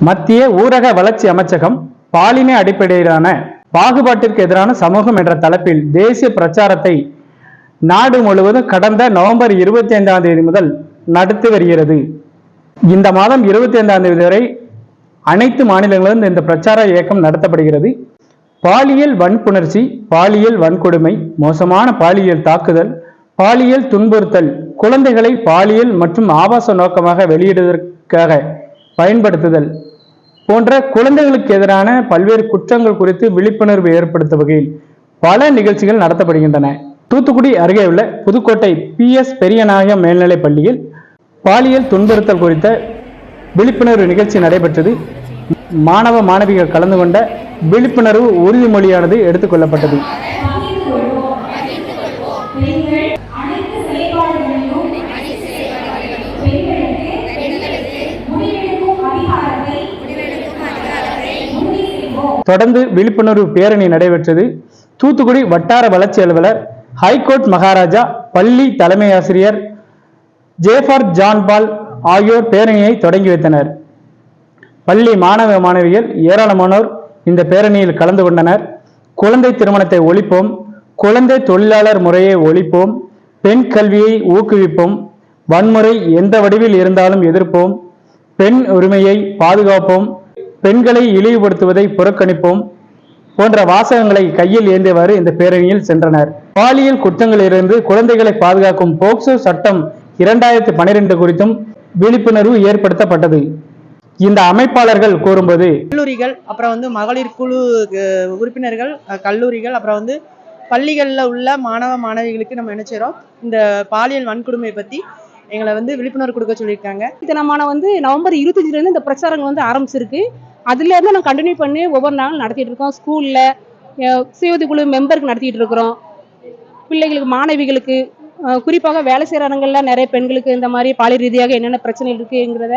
மத்திய ஊரக வளர்ச்சி அமைச்சகம் பாலின அடிப்படையிலான பாகுபாட்டிற்கு எதிரான சமூகம் என்ற தலைப்பில் தேசிய பிரச்சாரத்தை நாடு முழுவதும் கடந்த நவம்பர் இருபத்தி ஐந்தாம் தேதி முதல் நடத்தி வருகிறது. இந்த மாதம் இருபத்தி ஐந்தாம் தேதி வரை அனைத்து மாநிலங்களிலும் இந்த பிரச்சார இயக்கம் நடத்தப்படுகிறது. பாலியல் வன்புணர்ச்சி பாலியல் வன்கொடுமை மோசமான பாலியல் தாக்குதல் பாலியல் துன்புறுத்தல் குழந்தைகளை பாலியல் மற்றும் ஆபாச நோக்கமாக வெளியிடுவதற்காக பயன்படுத்துதல் போன்ற குழந்தைகளுக்கு எதிரான பல்வேறு குற்றங்கள் குறித்து விழிப்புணர்வு ஏற்படுத்தும் வகையில் பல நிகழ்ச்சிகள் நடத்தப்படுகின்றன. தூத்துக்குடி அருகே உள்ள புதுக்கோட்டை பி. எஸ். பெரியநாயகம் மேல்நிலைப் பள்ளியில் பாலியல் துன்புறுத்தல் குறித்த விழிப்புணர்வு நிகழ்ச்சி நடைபெற்றது. மாணவ மாணவிகள் கலந்து கொண்ட விழிப்புணர்வு உறுதிமொழியானது எடுத்துக்கொள்ளப்பட்டது தொடர்ந்து விழிப்புணர்வு பேரணி நடைபெற்றது. தூத்துக்குடி வட்டார வளர்ச்சி அலுவலர் ஹைகோர்ட் மகாராஜா பள்ளி தலைமை ஆசிரியர் ஜேஃபர் ஜான்பால் ஆகியோர் பேரணியை தொடங்கி வைத்தனர். பள்ளி மாணவ மாணவிகள் ஏராளமானோர் இந்த பேரணியில் கலந்து கொண்டனர். குழந்தை திருமணத்தை ஒழிப்போம் குழந்தை தொழிலாளர் முறையை ஒழிப்போம் பெண் கல்வியை ஊக்குவிப்போம் வன்முறை எந்த வடிவில் இருந்தாலும் எதிர்ப்போம் பெண் உரிமையை பாதுகாப்போம் பெண்களை இழிவுபடுத்துவதை புறக்கணிப்போம் போன்ற வாசகங்களை கையில் ஏந்தியவாறு இந்த பேரணியில் சென்றனர். பாலியல் குற்றங்களிலிருந்து குழந்தைகளை பாதுகாக்கும் போக்சோ சட்டம் இரண்டாயிரத்தி பனிரெண்டு குறித்தும் விழிப்புணர்வு ஏற்படுத்தப்பட்டது. இந்த அமைப்பாளர்கள் கூறும்போது கல்லூரிகள் அப்புறம் வந்து மகளிர் குழு உறுப்பினர்கள் கல்லூரிகள் அப்புறம் வந்து பள்ளிகளில் உள்ள மாணவ மாணவிகளுக்கு நம்ம என்ன செய்றோம்? இந்த பாலியல் வன்கொடுமை பற்றி எங்களை வந்து விழிப்புணர்வு கொடுக்க சொல்லியிருக்காங்க. இத்தனமான வந்து நவம்பர் இருபத்தஞ்சிலேருந்து இந்த பிரச்சாரங்கள் வந்து ஆரம்பிச்சிருக்கு. அதுலேருந்து நாங்கள் கண்டினியூ பண்ணி ஒவ்வொரு நாளும் நடத்திட்டு இருக்கோம். ஸ்கூலில் சுயோதி குழு மெம்பருக்கு நடத்திட்டு இருக்கிறோம். பிள்ளைகளுக்கு மாணவிகளுக்கு குறிப்பாக வேலை செய்கிற இடங்கள்ல நிறைய பெண்களுக்கு இந்த மாதிரி பாலியல் ரீதியாக என்னென்ன பிரச்சனைகள் இருக்குங்கிறத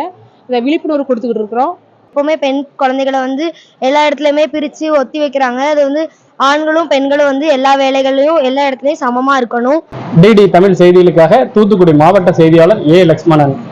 இதை விழிப்புணர்வு கொடுத்துக்கிட்டு இருக்கிறோம். எப்போவுமே பெண் குழந்தைகளை வந்து எல்லா இடத்துலையுமே பிரித்து ஒத்தி வைக்கிறாங்க. அது வந்து ஆண்களும் பெண்களும் வந்து எல்லா வேலைகளையும் எல்லா இடத்துலையும் சமமா இருக்கணும். டிடி தமிழ் செய்திகளுக்காக தூத்துக்குடி மாவட்ட செய்தியாளர் ஏ லக்ஷ்மணன்.